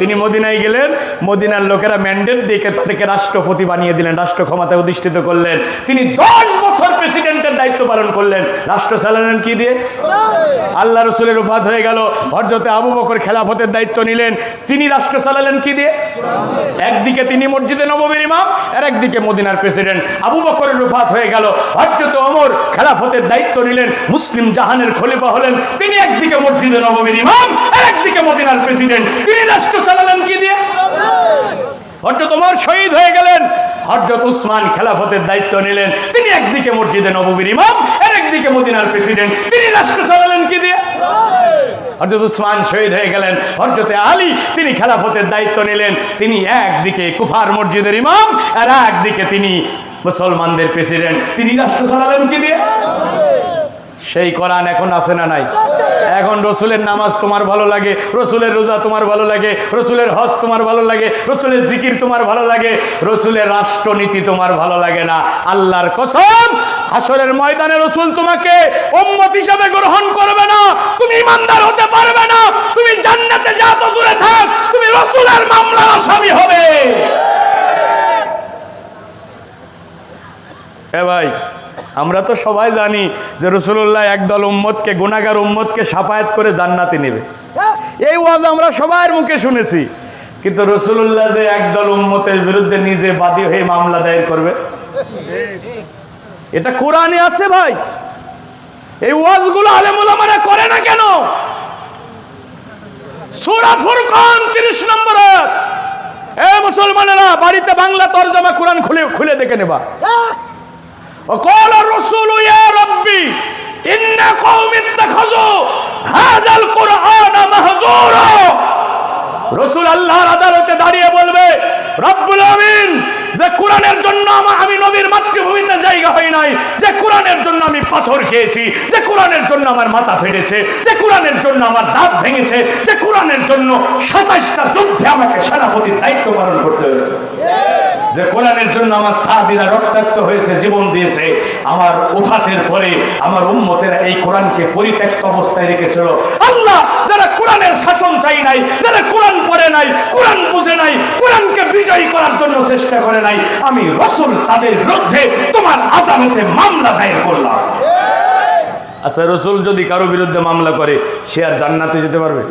তিনি মদিনায় গেলেন, মদিনার লোকেরা ম্যান্ডেট দেখে তাদেরকে রাষ্ট্রপতি বানিয়ে দিলেন, রাষ্ট্র ক্ষমতায় অধিষ্ঠিত করলেন। তিনি দশ বছর প্রেসিডেন্টের দায়িত্ব পালন করলেন। রাষ্ট্র চালালেন কি দিয়ে? আল্লাহ রসুলের উপাধ হয়ে গেল হরজতে আবু বকর খেলাফতের দায়িত্ব নিলেন। তিনি রাষ্ট্র চালালেন কি দিয়ে? একদিকে তিনি মসজিদে নববীর ইমাম, আর একদিকে মদিনার প্রেসিডেন্ট আবু বকরের উপাধ হয়ে গেল হরজত ওমর খেলাফতের দায়িত্ব নিলেন, মুসলিম জাহানের খলিফা হলেন। তিনি একদিকে মসজিদে নববীর ইমাম, আর একদিকে মদিনার প্রেসিডেন্ট তিনি রাষ্ট্র চালালেন কি দিয়ে? হরজত ওমর শহীদ হয়ে গেলেন। হরজত উসমান খেলাফতের দায়িত্ব নিলেন। তিনি একদিকে মসজিদে নববীর ইমাম, আর একদিকে মদিনার প্রেসিডেন্ট। তিনি রাষ্ট্র চালালেন কি দিয়ে? হরজত উসমান শহীদ হয়ে গেলেন। হরজতে আলী, তিনি খেলাফতের দায়িত্ব নিলেন। তিনি একদিকে কুফার মসজিদের ইমাম, আর একদিকে তিনি মুসলমানদের প্রেসিডেন্ট। তিনি রাষ্ট্র চালালেন কি দিয়ে? সেই কোরআন এখন আছে না নাই? এখন রসুলের নামাজ তোমার ভালো লাগে, রসুলের রোজা তোমার ভালো লাগে, রসুলের হজ তোমার ভালো লাগে, রসুলের জিকির তোমার ভালো লাগে, রসুলের রাষ্ট্রনীতি তোমার ভালো লাগে না। আল্লাহর কসম হাসরের ময়দানে রসুল তোমাকে উম্মত হিসাবে গ্রহণ করবে না, তুমি ইমানদার হতে পারবে না, তুমি জান্নাতে যা তো দূরে থাক, তুমি রসুলের মামলা আসামি হবে। এ ভাই আমরা তো সবাই জানি যে রসুল্লাহ একদল উম্মতকে গুণাগার উম্মতকে সাফায়াত করে জান্নাতে নেবে। এই ওয়াজ আমরা সবার মুখে শুনেছি। কিন্তু রসুল্লাহ যে একদল উম্মতের বিরুদ্ধে নিজে বাদী হয়ে মামলা দায়ের করবে? এটা কোরআনে আছে ভাই। এই ওয়াজগুলো আলেমুলামারা করে না কেন? 30 নম্বর মুসলমানেরা, বাড়িতে বাংলা তরজমা কোরআন খুলে খুলে দেখে নেবা। وقال الرسول يا ربي إن قوم اتخذوا هذا القرآن مهجورا রসুল আল্লাহর আদালতে দাঁড়িয়ে বলবে রব্বুল আমিন যে কোরআনের জন্য আমি নবীর মাতৃভূমিতে জায়গা হই নাই, যে কোরআনের জন্য আমি পাথর খেয়েছি, যে কোরআনের জন্য আমার মাথা ফেটেছে, যে কোরআনের জন্য আমার দাঁত ভেঙেছে, যে কোরআনের জন্য সাতাশটা যুদ্ধে আমাকে সেনাপতির দায়িত্ব পালন করতে হয়েছে। যে কোরআনের জন্য আমার সাহাবিরা রক্তাক্ত হয়েছে, জীবন দিয়েছে, আমার ওফাতের পরে আমার উম্মতেরা এই কোরআনকে পরিত্যক্ত অবস্থায় রেখেছিল। আল্লাহ, যারা কোরআনের শাসন চাই নাই, যারা কোরআন পড়ে নাই, কোরআন বুঝে নাই, কোরআনকে বিজয়ী করার জন্য চেষ্টা করে নাই, আমি রসুল তাদের বিরুদ্ধে তোমার আদালতে মামলা দায়ের করলাম। আচ্ছা রসুল যদি কারও বিরুদ্ধে মামলা করে, সে আর জান্নাতে যেতে পারবে?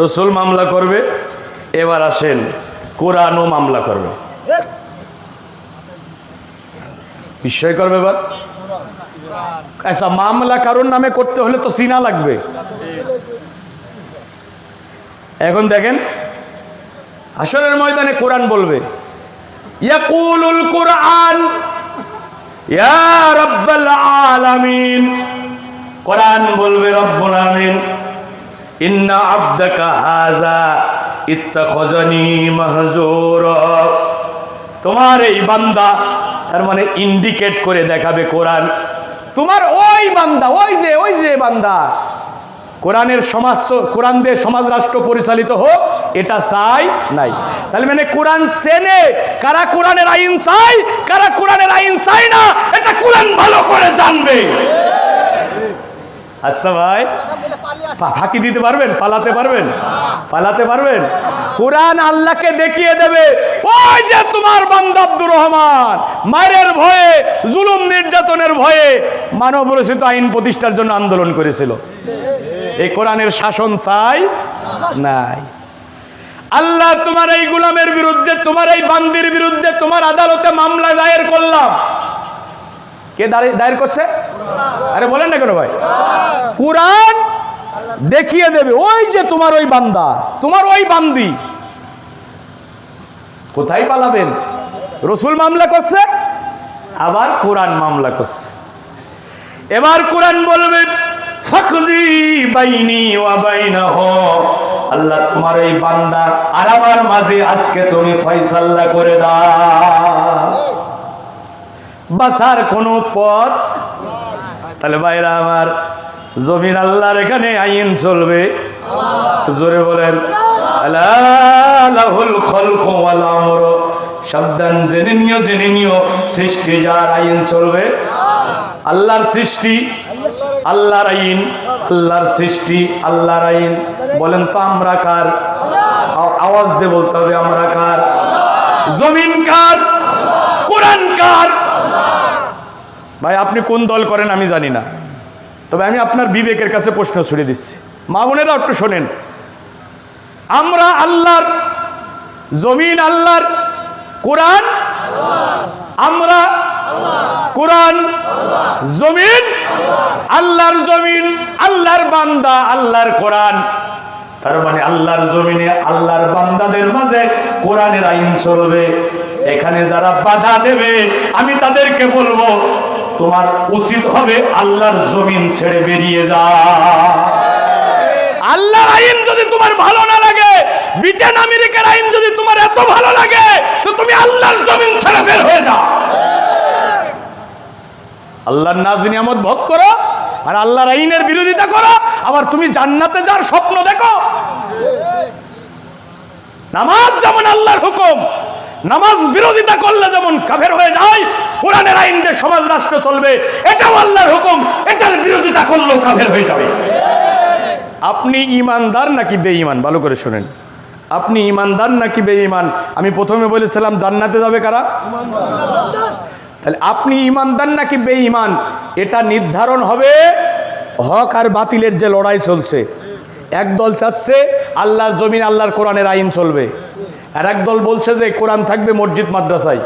রসুল মামলা করবে, এবার আসেন, কোরআনও মামলা করবে। নিশ্চয় করবে এবার? আচ্ছা মামলা কারোর নামে করতে হলে তো সিনা লাগবে। এখন দেখেন আসরের ময়দানে কোরআন বলবে, ইয়াকুলুল কোরআন, ইয়া রব্বাল আলামিন। কোরআন বলবে, রব্বুল আলামিন, ইন্না আব্দাকা হাজা ইত্তাখাযানি মাহজুরা। তোমার এই বান্দা তার মানে ইন্ডিকেট করে দেখাবে কোরআন। তোমার ওই বান্দা, ওই যে ওই যে বান্দা কোরআনের সমাজ, কোরআন দিয়ে সমাজ রাষ্ট্র পরিচালিত হোক, এটা চাই নাই। তাহলে মানে কোরআন চেনে, কারা কোরআনের আইন চাই কারা কোরআনের আইন চাই না, এটা কোরআন ভালো করে জানবে। আচ্ছা ভাই। ফাঁকি দিতে পারবেন? পালাতে পারবেন? পালাতে পারবেন? কোরআন আল্লাহকে দেখিয়ে দেবে, ওই যে তোমার বান্দা আব্দুর রহমান, মায়ের ভয়ে, জুলুম নির্যাতনের ভয়ে মানব রচিত আইন প্রতিষ্ঠার জন্য আন্দোলন করেছিল। এই কোরআনের শাসন চাই? নাই। আল্লাহ তোমার এই গুলামের বিরুদ্ধে, তোমার এই বান্দির বিরুদ্ধে তোমার আদালতে মামলা দায়ের করলাম। কে দায়ের করছে? আরে বলেন না কেন ভাই? কোরআন দেখিয়ে দেবে। ওই যে তোমার ওই বান্দা, তোমার ওই বান্দি। কোথায় পালাবেন? রসুল মামলা করছে, আবার কোরআন মামলা করছে। এবার কোরআন বলবে বাইনি আল্লাহ তোমার এই বান্দা আর আমার মাঝে আজকে তুমি ফয়সাল্লা করে দাও। বাসার কোনো পথ? তাহলে বাইরা আমার, জমিন আল্লাহর এখানে আইন চলবে। জোরে বলেন আলাহুল খলকু ওয়াল আমর। সাবধান, জেনে নিও জেনে নিও, সৃষ্টি যার আইন চলবে। আল্লাহর সৃষ্টি, আল্লাহর আইন, আল্লাহর সৃষ্টি, আল্লাহর আইন। বলেন তো, আমরা কার? আওয়াজ দিয়ে বলতে হবে, আমরা কার? জমিন কার? কোরআন কার? ভাই, আপনি কোন দল করেন আমি জানি না। তবে আমি আপনার বিবেকের কাছে প্রশ্ন ছুড়ে দিচ্ছি। মা বোনেরা একটু শোনেন। আমরা আল্লাহর জমিন, আল্লাহর কোরআন, আমরা কোরআন, জমিন, আল্লাহর জমিন, আল্লাহর বান্দা, আল্লাহর কোরআন। তার মানে আল্লাহর জমিনে আল্লাহর বান্দাদের মাঝে কোরআনের আইন চলবে। এখানে যারা বাধা দেবে, আমি তাদেরকে বলব, তোমার উচিত হবে আল্লাহর জমিন ছেড়ে বেরিয়ে যা আল্লাহর আইন যদি তোমার ভালো না লাগে, ব্রিটেন, আমেরিকার আইন যদি তোমার এত ভালো লাগে, তো তুমি আল্লাহর জমিন ছেড়ে বের হয়ে যাও। আল্লাহর নাজ নিয়ামত ভোগ করো আর আল্লাহর আইনের বিরোধিতা করো। আবার তুমি জান্নাতে যাওয়ার স্বপ্ন দেখো। নামাজ যেমন আল্লাহর হুকুম, নামাজ বিরোধিতা করলে যেমন কাফের হয়ে যায়, কোরআনের আইন দিয়ে সমাজ রাষ্ট্র চলবে, এটাও আল্লাহর হুকুম, এটার বিরোধিতা করলেও কাফের হয়ে যাবে। আপনি ইমানদার নাকি বেঈমান? ভালো করে শুনেন। আপনি ইমানদার নাকি বেঈমান? আমি প্রথমে বলেছিলাম, জান্নাতে যাবে কারা? তাহলে আপনি ইমানদার নাকি বেঈমান? এটা নির্ধারণ হবে হক আর বাতিলের যে লড়াই চলছে। এক দল চাচ্ছে আল্লাহর জমিন, আল্লাহর কোরআনের আইন চলবে। আর এক দল বলছে যে কোরআন থাকবে মসজিদ, মাদ্রাসায়।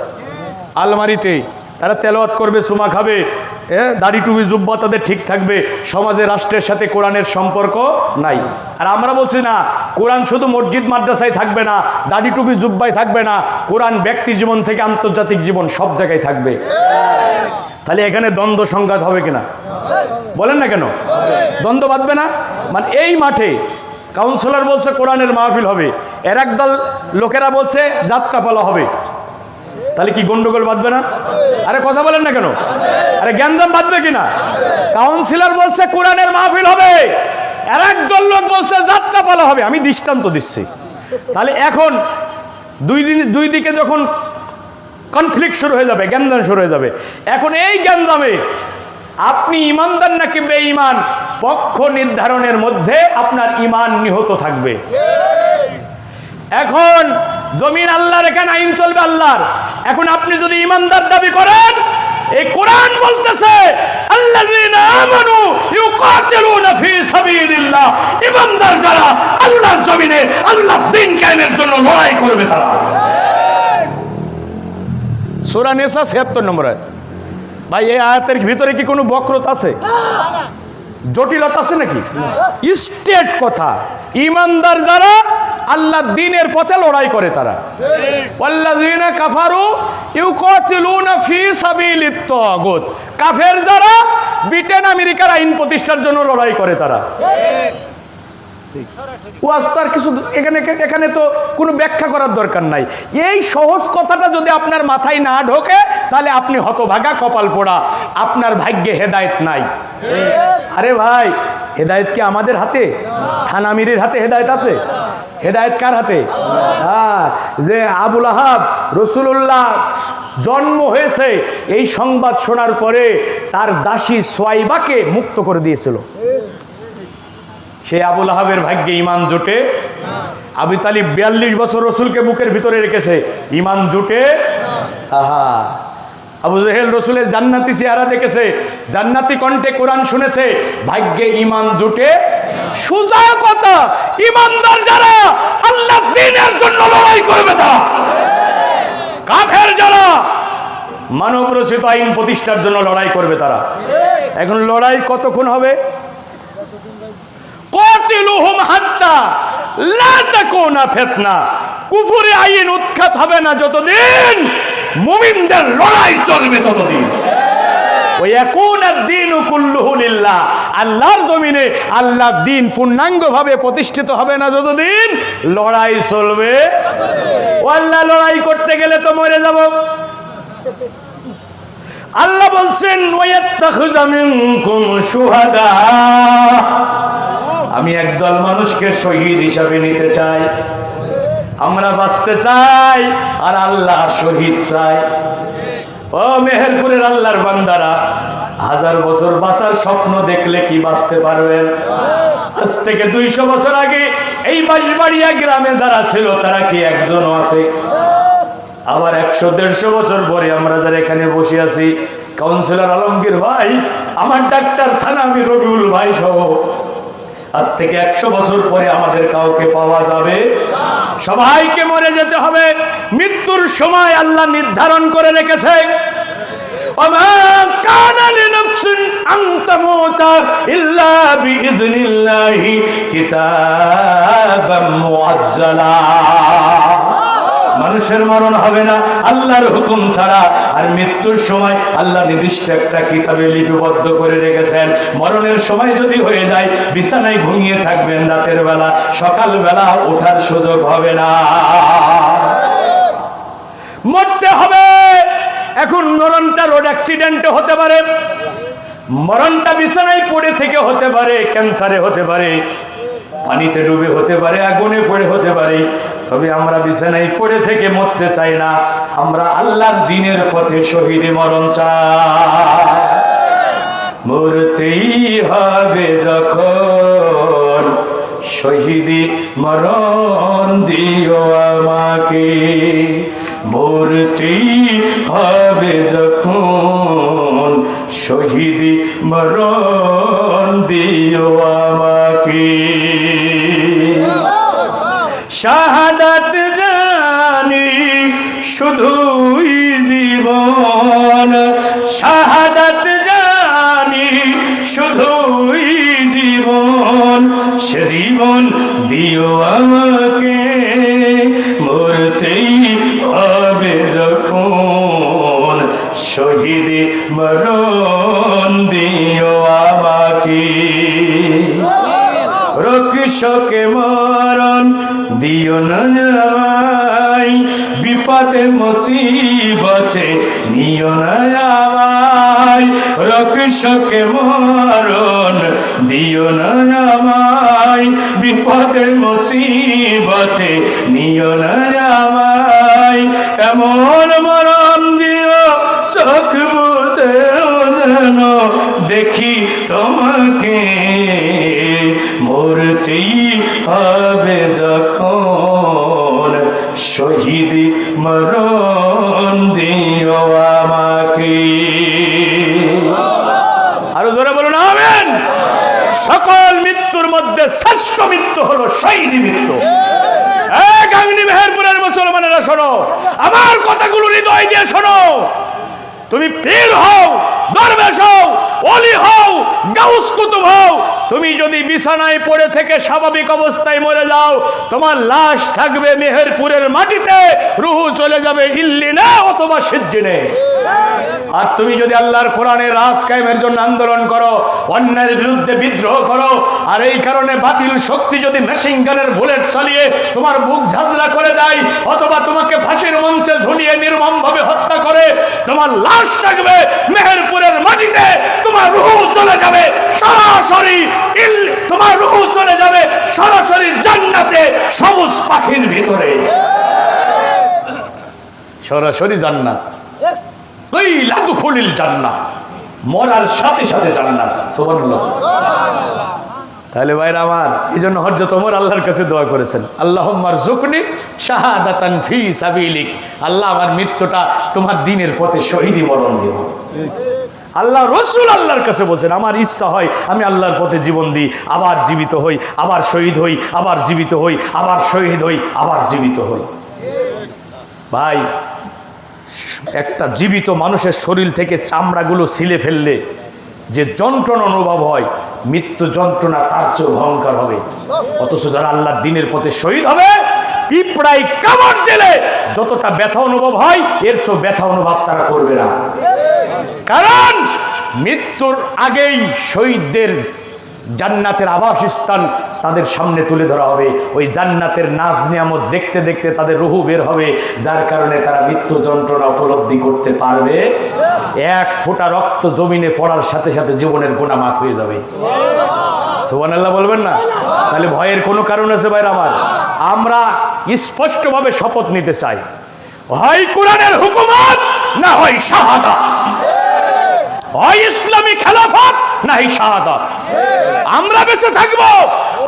আলমারিতে। তারা তেলাওয়াত করবে, সুমা খাবে। এ, দাড়ি টুপি জুব্বা তাদের ঠিক থাকবে, সমাজে রাষ্ট্রের সাথে কোরআনের সম্পর্ক নাই। আর আমরা বলছি না, কোরআন শুধু মসজিদ, মাদ্রাসায় থাকবে না, দাড়ি টুপি জুব্বায় থাকবে না, কোরআন ব্যক্তি জীবন থেকে আন্তর্জাতিক জীবন সব জায়গায় থাকবে। তাহলে এখানে দ্বন্দ্ব সংঘাত হবে কিনা? বলেন না কেন? দ্বন্দ্ব বাঁধবে না? মানে এই মাঠে কাউন্সিলর বলছে কোরআনের মাহফিল হবে, এর একদল লোকেরা বলছে যাত্রাপালা হবে। তাহলে কি গন্ডগোল বাঁধবে না? আরে কথা বলেন না কেন? আরে জ্ঞানজাম বাঁধবে কিনা? কাউন্সিলর বলছে, কোরআনের মাহফিল হবে। আর একদল লোক বলছে, যাত্রাপালা হবে। আমি দৃষ্টান্ত দিচ্ছি। তাহলে এখন দুই দিন, দুই দিকে যখন কনফ্লিক্ট শুরু হয়ে যাবে জ্ঞানদান শুরু হয়ে যাবে, এখন এই জ্ঞানদামে আপনি ইমানদার নাকি বেঈমান? পক্ষ নির্ধারণের মধ্যে আপনার ইমান নিহত থাকবে। এখন জমিন আল্লাহর, এখানে আইন চলবে আল্লাহর। এখন আপনি যদি ইমানদার দাবি করেন, এই কোরআন বলতেছে ইমানদার যারা আল্লাহর জমিনে, আল্লাহর দ্বীন কায়েমের জন্য লড়াই করবে তারা। সূরা নিসা 76 নম্বর ভাই, এই আয়াতের ভিতরে কি কোনো বক্রতা আছে? জটিলতা আছে নাকি? স্টেট কথা। ইমানদার যারা, আল্লাহ দিনের পথে লড়াই করে তারা। কাফারু কাফের যারা, ব্রিটেন আমেরিকার আইন প্রতিষ্ঠার জন্য লড়াই করে তারা। ওয়াজ তার কিছু এখানে এখানে তো কোনো ব্যাখ্যা করার দরকার নাই। এই সহজ কথাটা যদি আপনার মাথায় না ঢোকে, তাহলে আপনি হতভাগা কপাল পোড়া। আপনার ভাগ্যে হেদায়েত নাই। আরে ভাই, হেদায়েত কি আমাদের হাতে? থানামিরির হাতে হেদায়েত আছে? হেদায়ত কার হাতে? হ্যাঁ যে আবুল আহাব রসুল্লাহ জন্ম হয়েছে, এই সংবাদ শোনার পরে তার দাসী সোয়াইবাকে মুক্ত করে দিয়েছিল। সে আবুল আহাবের ভাগ্যে ইমান জোটে। আবু তালিব বিয়াল্লিশ বছর রসুলকে বুকের ভিতরে রেখেছে। ইমান জুটে? আহা। আবু জেহেল রসুলের জান্নাতি চেহারা দেখেছে, জান্নাতি কণ্ঠে কোরআন শুনেছে, ভাগ্যে ইমান জুটে সুজা কথা ইমানদার যারা, আল্লাহ দিনের জন্য লড়াই করবে তারা। কাফের যারা মানব রচিত আইন প্রতিষ্ঠার জন্য লড়াই করবে তারা। এখন লড়াই কতক্ষণ হবে? কতিলুহুম হাত্তা, লা তাকুনা ফিতনা। কুফরি আইন উৎখাত হবে না যতদিন মুমিনদের লড়াই চলবে ততদিন। দিন পূর্ণাঙ্গভাবে প্রতিষ্ঠিত হবে না যতদিন লড়াই চলবে। ও আল্লাহ, লড়াই করতে গেলে তো মরে যাব। আল্লাহ বলছেন আমি একদল মানুষকে শহীদ হিসাবে নিতে চাই। আমরা বাঁচতে চাই আর আল্লাহ শহীদ চাই। ও মেহেরপুরের আল্লাহর বান্দারা, হাজার বছর বাঁচার স্বপ্ন দেখলে কি বাঁচতে পারবেন? আজ থেকে দুইশো বছর আগে এই বাঁশবাড়িয়া গ্রামে যারা ছিল, তারা কি একজনও আছে? আবার একশো, দেড়শো বছর পরে আমরা যারা এখানে বসে আছি কাউন্সিলর আলমগীর ভাই, আমার ডাক্তার থানা আমি রবিউল ভাই সহ আজ থেকে একশো বছর পরে আমাদের কাউকে পাওয়া যাবে। সবাইকে মরে যেতে হবে। মৃত্যুর সময় আল্লাহ নির্ধারণ করে রেখেছে। কিতাব মানুষের মরণ হবে না, আল্লাহর হুকুম ছাড়া। আর মৃত্যুর সময় আল্লাহ নির্দিষ্ট একটা কিতাবে লিপিবদ্ধ করে রেখেছেন। মরণের সময় যদি হয়ে যায়, বিছানায় ঘুমিয়ে থাকবেন রাতের বেলা। সকালবেলা ওঠার সুযোগ হবে না। মরতে হবে। এখন মরণটা রোড অ্যাক্সিডেন্ট হতে পারে। মরণটা বিছানায় পড়ে থেকে হতে পারে, ক্যান্সারে হতে পারে, পানিতে ডুবে হতে পারে, আগুনে পড়ে হতে পারে। তবে আমরা বিছানায় পড়ে থেকে মরতে চাই না। আমরা আল্লাহর দিনের পথে শহীদে মরণ চাই। মরতেই হবে যখন শহীদি মরণ দিও আমাকে। মরতেই হবে যখন শহীদি মরণ দিও আমাকে। শাহাদাত জানি শুধুই জীবন। শাহাদাত জানি শুধুই জীবন। সে জীবন দিও আমাকে, মরতেই হবে যখন। শহীদ মরণ দিও আমাকে। রক্ষকে মরণ দিও না আমায় বিপদে, মুসিবতে নিও না আমায় রক্ষকে মরণ দিও না আমায় বিপদে, মুসিবতে নিও না আমায় এমন মরণ দিও, চোখ বুঝে যেন দেখি তোমাকে। মরতেই হবে যখন শহীদ মরণ দিও আমাকে। আরও জোরে বলুন, আমেন। সকল মৃত্যুর মধ্যে শ্রেষ্ঠ মৃত্যু হলো শহীদ মৃত্যু। গাঙ্গনি মেহেরপুরের মুসলমানেরা শোনো, আমার কথাগুলো হৃদয় দিয়ে শোনো। তুমি পীর হও, দরবেশ হও অলি হও, গাউস কুতুব হও তুমি যদি বিছানায় পড়ে থেকে স্বাভাবিক অবস্থায় মরে যাও, তোমার লাশ থাকবে মেহেরপুরের মাটিতে, রুহু চলে যাবে ইল্লিনে অথবা সিজ্জিনে। আর তুমি যদি আল্লাহর কোরআনের রাজ কায়েমের জন্য আন্দোলন করো অন্যের বিরুদ্ধে বিদ্রোহ করো, আর এই কারণে বাতিল শক্তি যদি মেশিন গানের বুলেট চালিয়ে তোমার বুক ঝাঁঝরা করে দেয়, অথবা তোমাকে ফাঁসির মঞ্চে ঝুলিয়ে নির্মমভাবে হত্যা করে, তোমার লাশ থাকবে মেহেরপুরের মাটিতে, তোমার রুহু চলে যাবে সরাসরি তোমার চলে যাবে সরাসরি জান্নাতে সবুজ পাখির ভিতরে। সরাসরি জান্নাত। লাতু খুলিল জান্নাত। মরার সাথে সাথে জান্নাত। তাহলে ভাইরা আমার এই জন্য হজরত আল্লাহর কাছে দোয়া করেছেন। আল্লাহম্মার জুকনি শাহাদাতান ফি সাবিলিক। আল্লাহ আমার মৃত্যুটা তোমার দিনের পথে শহীদি মরণ দেব আল্লাহ রসুল আল্লাহর কাছে বলছেন, আমার ইচ্ছা হয় আমি আল্লাহর পথে জীবন দিই, আবার জীবিত হই, আবার শহীদ হই, আবার জীবিত হই, আবার শহীদ হই, আবার জীবিত হই। ভাই, একটা জীবিত মানুষের শরীর থেকে চামড়াগুলো ছিলে ফেললে যে যন্ত্রণা অনুভব হয়, মৃত্যু যন্ত্রণা তার চেয়েও ভয়ঙ্কর হবে। অথচ যারা আল্লাহর দিনের পথে শহীদ হবে পিঁপড়াই কামড় দিলে যতটা ব্যথা অনুভব হয়, এর চেয়েও ব্যথা অনুভব তারা করবে না। কারণ মৃত্যুর আগেই শহীদদের জান্নাতের আবাসস্থান তাদের সামনে তুলে ধরা হবে। ওই জান্নাতের নাজ নিয়ামত দেখতে দেখতে তাদের রুহু বের হবে, যার কারণে তারা মৃত্যু যন্ত্রণা উপলব্ধি করতে পারবে। এক ফোঁটা রক্ত জমিনে পড়ার সাথে সাথে জীবনের গোনা মাফ হয়ে যাবে। সোহান আল্লাহ বলবেন না? তাহলে ভয়ের কোনো কারণ আছে ভাইরা আমার? আমরা স্পষ্টভাবে শপথ নিতে চাই। হয় কোরআনের হুকুমত, না হয় শাহাদা হয় ইসলামী খেলাফত নাই শাহাদাত। আমরা বেঁচে থাকব।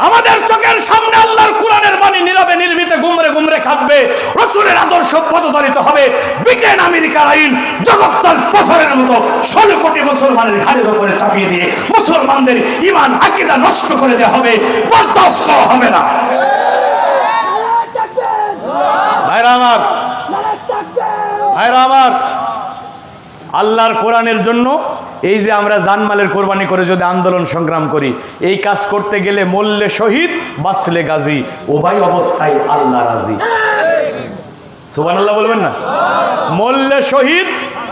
আমাদের চোখের সামনে আল্লাহর কোরআনের বাণী নীরবে নির্মিতে গুমরে গুমরে খাসবে রসুলের আদর্শ পদদলিত হবে। ব্রিটেন আমেরিকার আইন জগত্তর পথরের মতো ষোলো কোটি মুসলমানের ঘাড়ের উপরে চাপিয়ে দিয়ে মুসলমানদের ইমান আকিদা নষ্ট করে দেওয়া হবে। বরদাস্ত করা হবে না। ভাইরা আমার ভাইরা আমার। আল্লাহর কোরআনের জন্য এই যে আমরা জানমালের কোরবানি করে যদি আন্দোলন সংগ্রাম করি, এই কাজ করতে গেলে মল্লে শহীদ, বাঁচলে গাজী। উভয় অবস্থায় আল্লাহ রাজি। সুবান আল্লাহ বলবেন না? মল্লে শহীদ,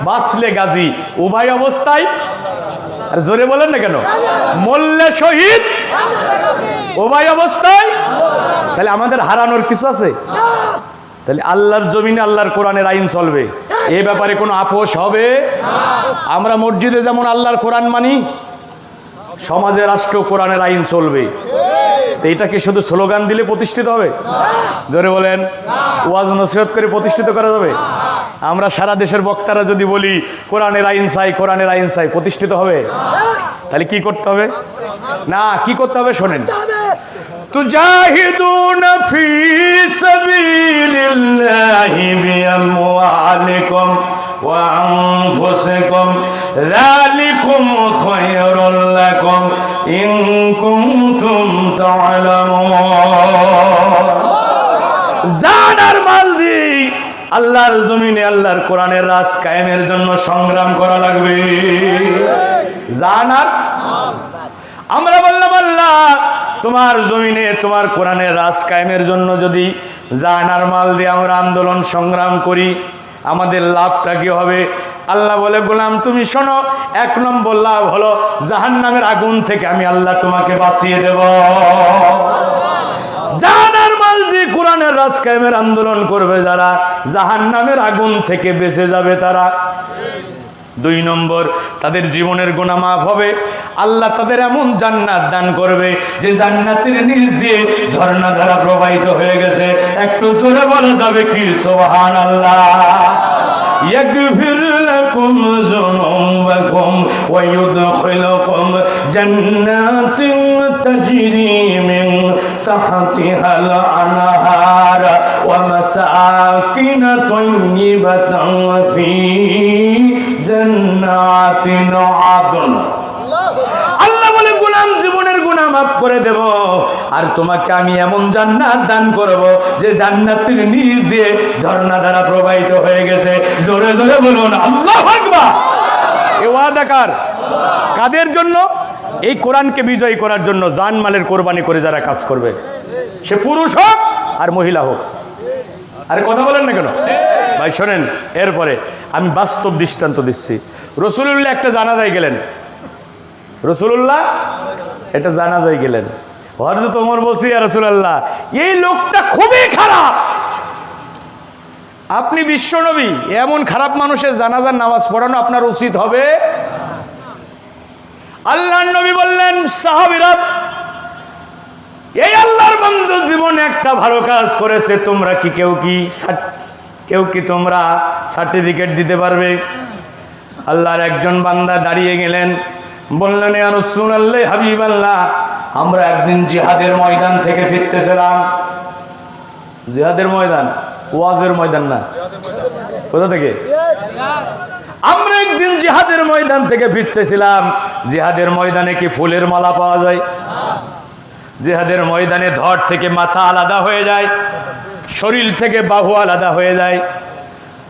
বাঁচলে গাজী। উভয় অবস্থায়, আর জোরে বলেন না কেন? মল্লে শহীদ, উভয় অবস্থায়, তাহলে আমাদের হারানোর কিছু আছে? তাহলে আল্লাহর জমিনে আল্লাহর কোরআনের আইন চলবে। এ ব্যাপারে কোনো আপোষ হবে? আমরা মসজিদে যেমন আল্লাহর কোরআন মানি, সমাজে রাষ্ট্র কোরআনের আইন চলবে। তো এটা কি শুধু স্লোগান দিলে প্রতিষ্ঠিত হবে? ধরে বলেন। ওয়াজ নসিহত করে প্রতিষ্ঠিত করা যাবে? আমরা সারা দেশের বক্তারা যদি বলি, কোরআনের আইন চাই, কোরআনের আইন চাই, প্রতিষ্ঠিত হবে? তাহলে কি করতে হবে? না, কি করতে হবে শোনেন। তুজাহিদুন ফি সাবিলিল্লাহি الله بأموالكم وأنفسكم ذلكم خير لكم إن كنتم تعلمون জানার মাল দি আল্লাহর জমিনে আল্লাহর কোরআনের রাজ কায়েমের জন্য সংগ্রাম করা লাগবে জানার আমরা বললাম আল্লাহ তোমার জমিনে তোমার কোরআনের রাজ কায়েমের জন্য যদি জানার মাল দিয়ে আমরা আন্দোলন সংগ্রাম করি আমাদের লাভটা কি হবে? আল্লাহ বলে, গোলাম, তুমি শোনো, এক নম্বর লাভ হলো জাহান নামের আগুন থেকে আমি আল্লাহ তোমাকে বাঁচিয়ে দেব। আন্দোলন করবে যারা। জাহান নামের আগুন থেকে বেঁচে যাবে তারা। দুই নম্বর তাদের জীবনের গোনা মাফ হবে আল্লাহ তাদের এমন জান্নাত দান করবে যে জান্নাতের নিচ দিয়ে ঝর্ণা ধারা প্রবাহিত হয়ে গেছে একটু জোরে বলা যাবে কি সোহান আল্লাহ يغفر لكم ذنوبكم ويدخلكم جنات تجري من تحتها الأنهار ومساكن طيبة في জান্নাতিন আদন। আল্লাহ বলে গোলাম জীবনের গুণা মাফ করে দেব। আর তোমাকে আমি এমন জান্নাত দান করব যে জান্নাতের নিজ দিয়ে ঝর্ণা দ্বারা প্রবাহিত হয়ে গেছে। জোরে জোরে বলুন, আল্লাহ আকবার! এ ওয়াদাকার কাদের জন্য? এই কোরআনকে বিজয়ী করার জন্য জান মালের কোরবানি করে যারা কাজ করবে। সে পুরুষ হোক আর মহিলা হোক। আরে কথা বলেন না কেন? ভাই, শোনেন, এরপরে আমি বাস্তব দৃষ্টান্ত দিচ্ছি। রসুলুল্লাহ একটা জানাজায় গেলেন। রসুল্লাহ এটা জানা যায় গেলেন। হরজত ওমর বলছি রসুল্লাহ এই লোকটা খুবই খারাপ। আপনি বিশ্বনবী এমন খারাপ মানুষের জানাজার নামাজ পড়ানো আপনার উচিত হবে? আল্লাহ নবী বললেন, সাহাবিরা, এই আল্লাহর বন্ধু জীবনে একটা ভালো কাজ করেছে, তোমরা কি কেউ কি কেউ কি তোমরা সার্টিফিকেট দিতে পারবে? আল্লাহর একজন বান্দা দাঁড়িয়ে গেলেন, বললেন আল্লাহ হাবিব আল্লাহ আমরা একদিন জিহাদের ময়দান থেকে ফিরতেছিলাম। জিহাদের ময়দান? ওয়াজের ময়দান না? কোথা থেকে? আমরা একদিন জিহাদের ময়দান থেকে ফিরতেছিলাম। জিহাদের ময়দানে কি ফুলের মালা পাওয়া যায়? জিহাদের ময়দানে ধর থেকে মাথা আলাদা হয়ে যায়। শরীর থেকে বাহু আলাদা হয়ে যায়।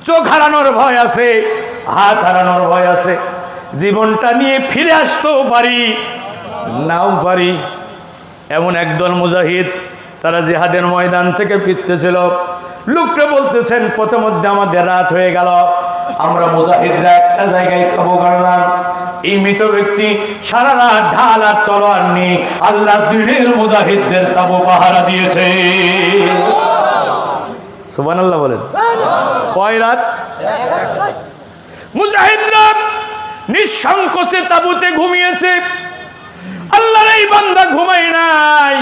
চোখ হারানোর ভয় আছে, হাত হারানোর ভয় আছে। জীবনটা নিয়ে ফিরে আসতেও পারি, নাও পারি। এমন একদল মুজাহিদ, তারা জিহাদের ময়দান থেকে ফিরতেছিল। লোকটা বলতেছেন, প্রথমধ্যে আমাদের রাত হয়ে গেল। আমরা মুজাহিদরা একটা জায়গায় খাব গাড়লাম। এই মৃত ব্যক্তি সারা রাত ঢাল আর তলোয়ার নিয়ে আল্লাহ দিনের মুজাহিদদের তাবু পাহারা দিয়েছে। সুবান আল্লাহ বলেন। কয় রাত? মুজাহিদরা নিঃসংকোচে তাবুতে ঘুমিয়েছে। আল্লাহর এই বান্দা ঘুমাই নাই।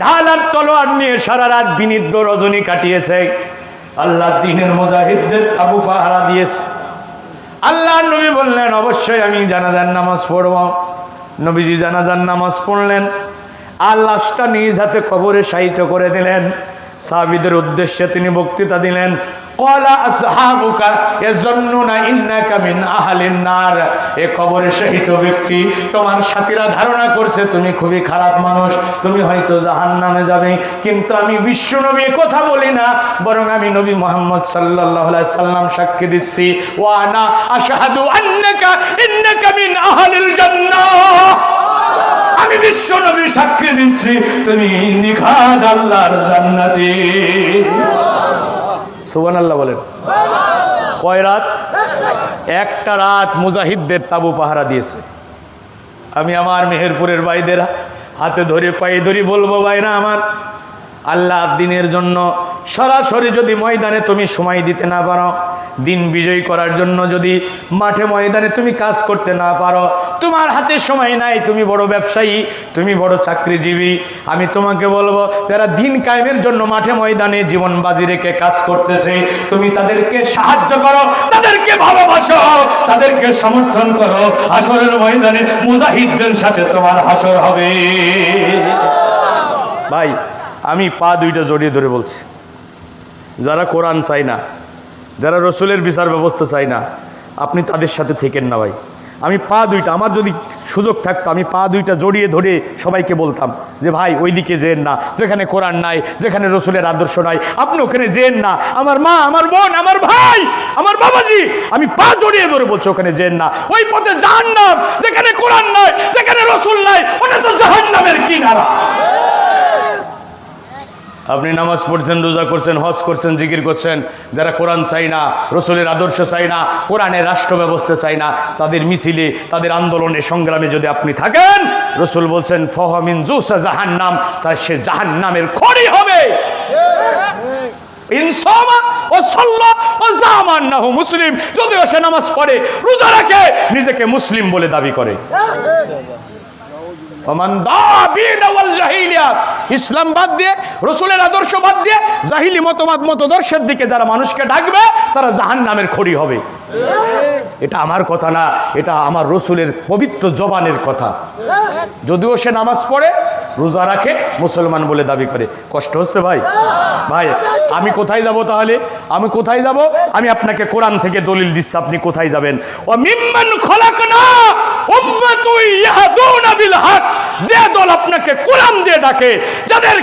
ঢাল আর তলোয়ার নিয়ে সারা রাত বিনিদ্র রজনী কাটিয়েছে। আল্লাহ দিনের মুজাহিদদের তাবু পাহারা দিয়েছে। আল্লাহ নবী বললেন, অবশ্যই আমি জানাজার নামাজ পড়ব। নবীজি জানাজার নামাজ পড়লেন। আর লাশটা নিজ হাতে কবরে সাহিত্য করে দিলেন। সাহাবিদের উদ্দেশ্যে তিনি বক্তৃতা দিলেন তুমি খুবই খারাপ মানুষ, তুমি হয়তো জাহান্নামে যাবে, কিন্তু আমি কথা বরং আমি নবী সাল্লাম সাক্ষী দিচ্ছি, ওয়া আমি বিশ্ব নবী সাক্ষী দিচ্ছি, তুমি নিখাদ আল্লাহর জান্নাতি। সুবান আল্লাহ বলেন। কয় রাত? একটা রাত মুজাহিদদের তাবু পাহারা দিয়েছে। আমি আমার মেহেরপুরের ভাইদের হাতে ধরে, পায়ে ধরি বলব, ভাইরা আমার আল্লাহ দিনের জন্য সরাসরি যদি ময়দানে তুমি সময় দিতে না পারো, দিন বিজয়ী করার জন্য যদি মাঠে ময়দানে তুমি কাজ করতে না পারো, তোমার হাতে সময় নাই, তুমি বড় ব্যবসায়ী, তুমি বড় চাকরিজীবী, আমি তোমাকে বলব, যারা দিন কায়েমের জন্য মাঠে ময়দানে জীবন বাজি রেখে কাজ করতেছে, তুমি তাদেরকে সাহায্য করো, তাদেরকে ভালোবাসো, তাদেরকে সমর্থন করো। আসরের ময়দানে মুজাহিদদের সাথে তোমার হাসর হবে। ভাই আমি পা দুইটা জড়িয়ে ধরে বলছি। যারা কোরআন চাই না, যারা রসুলের বিচার ব্যবস্থা চাই না, আপনি তাদের সাথে থেকেন না ভাই। আমি পা দুইটা, আমার যদি সুযোগ থাকতো, আমি পা দুইটা জড়িয়ে ধরে সবাইকে বলতাম যে, ভাই, ওইদিকে যেন না, যেখানে কোরআন নাই, যেখানে রসুলের আদর্শ নাই, আপনি ওখানে যেন না, আমার মা, আমার বোন, আমার ভাই, আমার বাবাজি, আমি পা জড়িয়ে ধরে বলছি, ওখানে যেন না। ওই পথে জাহান্নাম, যেখানে কোরআন নাই, যেখানে রসুল নাই, ওটা তো জাহান্নামের কিনারা। আপনি নামাজ পড়ছেন, রোজা করছেন, হজ করছেন, জিকির করছেন, যারা কোরআন চাই না, রসুলের আদর্শ চাই না, কোরআনের রাষ্ট্র ব্যবস্থা চাই না, তাদের মিছিলে, তাদের আন্দোলনে, সংগ্রামে যদি আপনি থাকেন, রসুল বলছেন ফহমিন জুসা জাহান্নাম তাই সে জাহান্নামের খড়ি হবে। মুসলিম, যদিও সে নামাজ পড়ে, রোজা রাখে, নিজেকে মুসলিম বলে দাবি করে ওমান দাবিন ওয়াল জাহিলিয়াত ইসলাম বাদ দিয়ে, রসুলের আদর্শ বাদ দিয়ে, জাহিলি মতবাদ মতদর্শের দিকে যারা মানুষকে ডাকবে, তারা জাহান নামের খড়ি হবে। এটা আমার কথা না, এটা আমার রসুলের পবিত্র জবানের কথা। যদিও সে নামাজ পড়ে, রোজা রাখে, মুসলমান বলে দাবি করে। কষ্ট হচ্ছে ভাই। ভাই, আমি কোথায় যাব তাহলে? আমি কোথায় যাব? আমি আপনাকে কোরআন থেকে দলিল দিচ্ছি, আপনি কোথায় যাবেন? ও মিম্মান উম্মাতুন ইয়াহদুনা বিল হক, যে দল আপনাকে কোরআন দিয়ে ডাকে, যাদের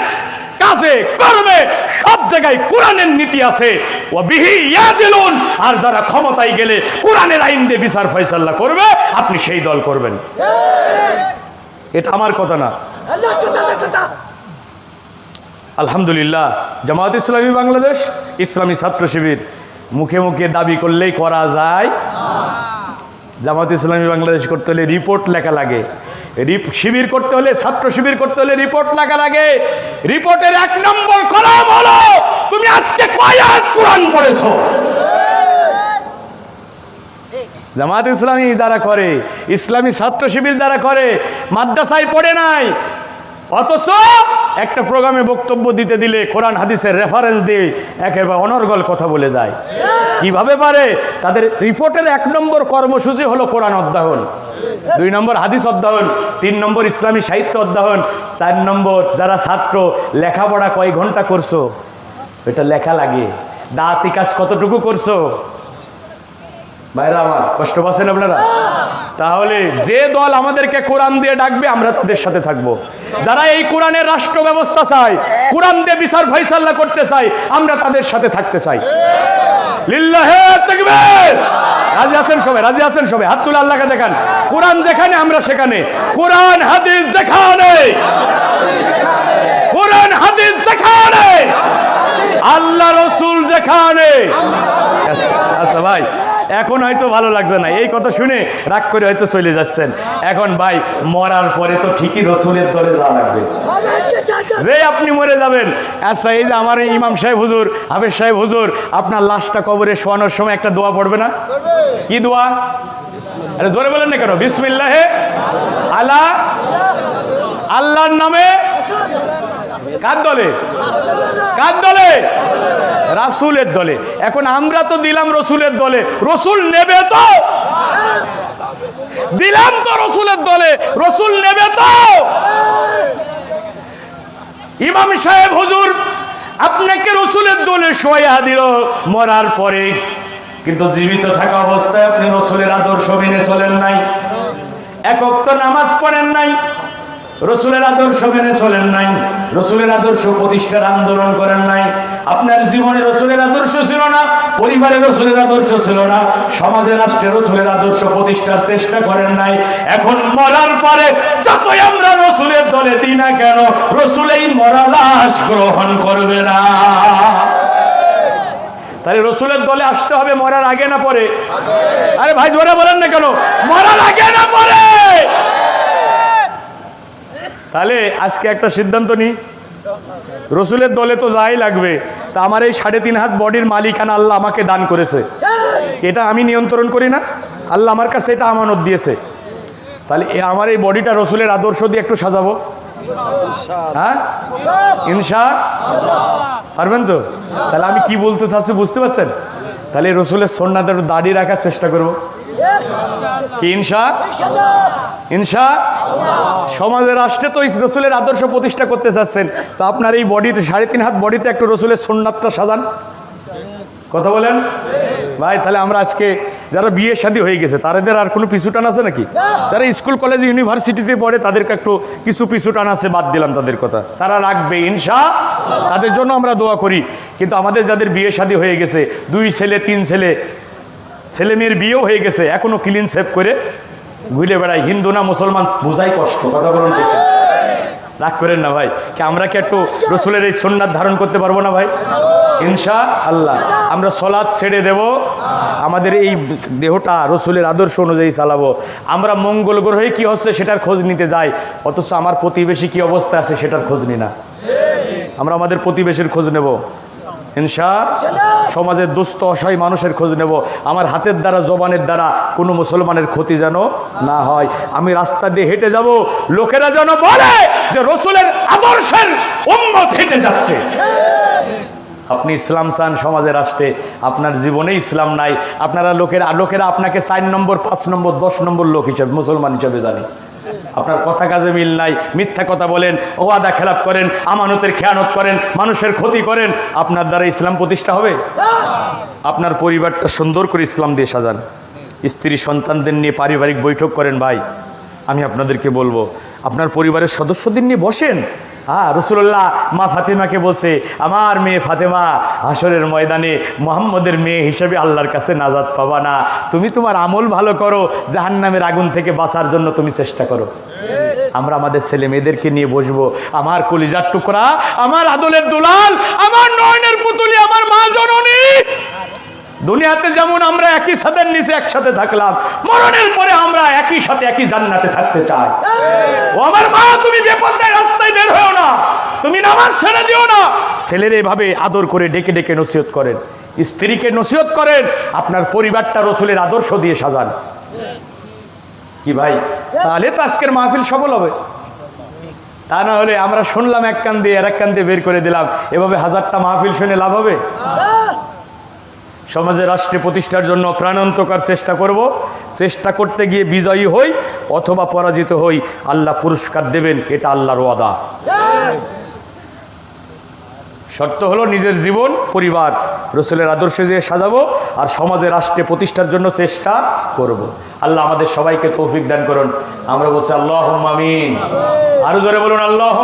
কাজে, কর্মে সব জায়গায় কোরআনের নীতি আছে ও বিহি ইয়াদিলুন আর যারা ক্ষমতায় গেলে কোরআনের আইন দিয়ে বিচার ফয়সাল্লা করবে, আপনি সেই দল করবেন। এটা আমার কথা না। আলহামদুলিল্লাহ জামাত ইসলামী বাংলাদেশ, ইসলামী ছাত্র শিবির, মুখে মুখে দাবি করলেই করা যায়। জামাত ইসলামী বাংলাদেশ করতে হলে রিপোর্ট লেখা লাগে। শিবির করতে হলে, ছাত্র শিবির করতে হলে রিপোর্ট লাগা লাগে রিপোর্টের এক নম্বর কলম হলো, তুমি আজকে কয় আয়াত কোরআন পড়েছ? জামাত ইসলামী যারা করে, ইসলামী ছাত্র শিবির যারা করে, মাদ্রাসায় পড়ে নাই অথচ একটা প্রোগ্রামে বক্তব্য দিতে দিলে কোরআন হাদিসের রেফারেন্স দিয়ে একেবারে অনর্গল কথা বলে যায়। কীভাবে পারে? তাদের রিপোর্টের এক নম্বর কর্মসূচি হলো কোরআন অধ্যয়ন। দুই নম্বর হাদিস অধ্যয়ন, তিন নম্বর ইসলামী সাহিত্য অধ্যয়ন, চার নম্বর যারা ছাত্র, লেখাপড়া কয় ঘণ্টা করছ? এটা লেখা লাগে। দাঁতি কাজ কতটুকু করছ? ভাইরা আমার, কষ্ট পাচ্ছেন আপনারা? তাহলে যে দল আমাদেরকে কোরআন দিয়ে ডাকবে আমরা তাদের সাথে থাকব। যারা এই কোরআনের রাষ্ট্র ব্যবস্থা চাই কোরআন দিয়ে বিচার ফাইসাল্লা করতে চাই আমরা তাদের সাথে থাকতে চাই। রাজি আছেন সবাই রাজি আছেন সবাই? হাত তুলে আল্লাহকে দেখান। কোরআন যেখানে আমরা সেখানে। কোরআন হাদিস যেখানে! কোরআন হাদিস যেখানে! আল্লাহ রসুল যেখানে! আচ্ছা, আচ্ছা ভাই এখন হয়তো ভালো লাগছে না। এই কথা শুনে রাগ করে হয়তো চলে যাচ্ছেন। এখন ভাই, মরার পরে তো ঠিকই রসুলের দলে যাওয়া লাগবে। যে আপনি মরে যাবেন আচ্ছা এই যে আমার ইমাম সাহেব হুজুর, হাফেজ সাহেব হুজুর, আপনার লাশটা কবরে শোয়ানোর সময় একটা দোয়া পড়বে না? কি দোয়া? আরে জোরে বলেন না কেন? বিসমিল্লাহে আলা আল্লাহর নামে কার দলে? কার দলে? রাসুলের দলে। এখন আমরা তো দিলাম রসুলের দলে। রসুল নেবে তো? দিলাম তো রসুলের দলে। রসুল নেবে তো? ইমাম সাহেব হুজুর, আপনাকে রসুলের দলে শোয়া দিল মরার পরে। কিন্তু জীবিত থাকা অবস্থায় আপনি রসুলের আদর্শ মেনে চলেন নাই। একক তো নামাজ পড়েন নাই। রসুলের আদর্শ মেনে চলেন নাই। রসুলের আদর্শ প্রতিষ্ঠার আন্দোলন করেন নাই। আপনার জীবনে রসুলের আদর্শ ছিল না, পরিবারে রসুলের আদর্শ ছিল না, সমাজে রাষ্ট্রে রসুলের আদর্শ প্রতিষ্ঠার চেষ্টা করেন নাই। এখন মরার পরে যতই আমরা রসুলের দলে দিই না কেন রসুলেই মরা লাশ গ্রহণ করবে না। তাহলে রসুলের দলে আসতে হবে মরার আগে না পরে? আরে ভাই, জোরে বলেন না কেন? মরার আগে না পরে? তাহলে আজকে একটা সিদ্ধান্ত নিই রসুলের দলে তো যাই লাগবে। তা আমার এই সাড়ে তিন হাত বডির মালিকানা আল্লাহ আমাকে দান করেছে। এটা আমি নিয়ন্ত্রণ করি না। আল্লাহ আমার কাছে এটা আমানত দিয়েছে। তাহলে আমার এই বডিটা রসুলের আদর্শ দিয়ে একটু সাজাবো। হ্যাঁ? ইনশা পারবেন তো? তাহলে আমি কি বলতে চাচ্ছি বুঝতে পারছেন? তাহলে রসুলের সন্ন্যাতে একটু দাড়ি রাখার চেষ্টা করব। কি ইনশা ইনশা সমাজের রাষ্ট্রে তো এই রসুলের আদর্শ প্রতিষ্ঠা করতে চাচ্ছেন। তো আপনার এই বডিতে সাড়ে তিন হাত বডিতে একটু রসুলের সোননাথটা সাজান। কথা বলেন? ভাই তাহলে আমরা আজকে যারা বিয়ে শাদী হয়ে গেছে তাদের আর কোনো পিছু টান আছে নাকি? যারা স্কুল কলেজ ইউনিভার্সিটিতে পড়ে তাদেরকে একটু কিছু পিছু টান আছে বাদ দিলাম তাদের কথা। তারা রাখবে ইনশা তাদের জন্য আমরা দোয়া করি। কিন্তু আমাদের যাদের বিয়ে শাদী হয়ে গেছে দুই ছেলে তিন ছেলে ছেলে মেয়ের বিয়েও হয়ে গেছে, এখনও ক্লিন সেভ করে ঘুরে বেড়ায়। হিন্দু না মুসলমান, বোঝাই কষ্ট বলুন রাগ করেন না ভাই, কি আমরা কি একটু রসুলের এই সন্ন্যাত ধারণ করতে পারব না ভাই? ইনশা আল্লাহ আমরা সলাদ ছেড়ে দেব, আমাদের এই দেহটা রসুলের আদর্শ অনুযায়ী চালাবো। আমরা মঙ্গল গ্রহে কি হচ্ছে সেটার খোঁজ নিতে যাই, অথচ আমার প্রতিবেশী কি অবস্থা আছে সেটার খোঁজ নি না। আমরা আমাদের প্রতিবেশীর খোঁজ নেব। ইনশা সমাজের দুস্থ, অসহায় মানুষের খোঁজ নেব। আমার হাতের দ্বারা, জবানের দ্বারা কোনো মুসলমানের ক্ষতি যেন না হয়। আমি রাস্তা দিয়ে হেঁটে যাব, লোকেরা যেন বলে যে রসুলের আদর্শের উম্মত হেঁটে যাচ্ছে। আপনি ইসলাম চান সমাজে রাষ্ট্রে, আপনার জীবনে ইসলাম নাই। আপনারা লোকেরা লোকেরা আপনাকে চার নম্বর, পাঁচ নম্বর, দশ নম্বর লোক হিসেবে, মুসলমান হিসেবে জানে। আপনার কথা কাজে মিল নাই, মিথ্যা কথা বলেন, ওয়াদা খেলাপ করেন, আমানতের খেয়ানত করেন, মানুষের ক্ষতি করেন, আপনার দ্বারা ইসলাম প্রতিষ্ঠা হবে? আপনার পরিবারটা সুন্দর করে ইসলাম দিয়ে সাজান। স্ত্রী সন্তানদের নিয়ে পারিবারিক বৈঠক করেন ভাই। আমি আপনাদেরকে বলব আপনার পরিবারের সদস্যদের নিয়ে বসেন। হ্যাঁ রসুল্লাহ মা ফাতেমাকে বলছে, আমার মেয়ে ফাতেমা হাসরের ময়দানে মোহাম্মদের মেয়ে হিসেবে আল্লাহর কাছে নাজাদ পাবা না। তুমি তোমার আমল ভালো করো, জাহান্নামের আগুন থেকে বাঁচার জন্য তুমি চেষ্টা করো। আমরা আমাদের ছেলে মেয়েদেরকে নিয়ে বসবো। আমার কলিজার টুকরা, আমার আদলের দুলাল, আমার নয়নের পুতুলি, আমার মা জননী। দুনিয়াতে যেমন আমরা একই সাথে নিচে একসাথে থাকলাম, মরণের পরে আমরা একই সাথে, একই জান্নাতে থাকতে চাই। ও আমার মা, তুমি বেপন্দায় রাস্তায় বের হও না, তুমি নামাজ ছেড়ে দিও না। ছেলের এভাবে আদর করে ডেকে ডেকে নসিহত করেন। স্ত্রীকে নসিহত করেন, আপনার পরিবারটা রসুলের আদর্শ দিয়ে সাজান। কি ভাই? তাহলে তো আজকের মাহফিল সফল হবে। তা না হলে আমরা শুনলাম এক কান দিয়ে আর এক কান দিয়ে বের করে দিলাম। এভাবে হাজারটা মাহফিল শুনে লাভ হবে? সমাজে রাষ্ট্রে প্রতিষ্ঠার জন্য প্রাণান্তকার চেষ্টা করব। চেষ্টা করতে গিয়ে বিজয়ী হই অথবা পরাজিত হই। আল্লাহ পুরস্কার দেবেন, এটা আল্লাহর ওয়াদা। শর্ত হলো নিজের জীবন, পরিবার, রসুলের আদর্শ দিয়ে সাজাবো আর সমাজে রাষ্ট্রে প্রতিষ্ঠার জন্য চেষ্টা করব। আল্লাহ আমাদের সবাইকে তৌফিক দান করুন। আমরা বলছি আল্লাহ আমিন। আরও জোরে বলুন আল্লাহ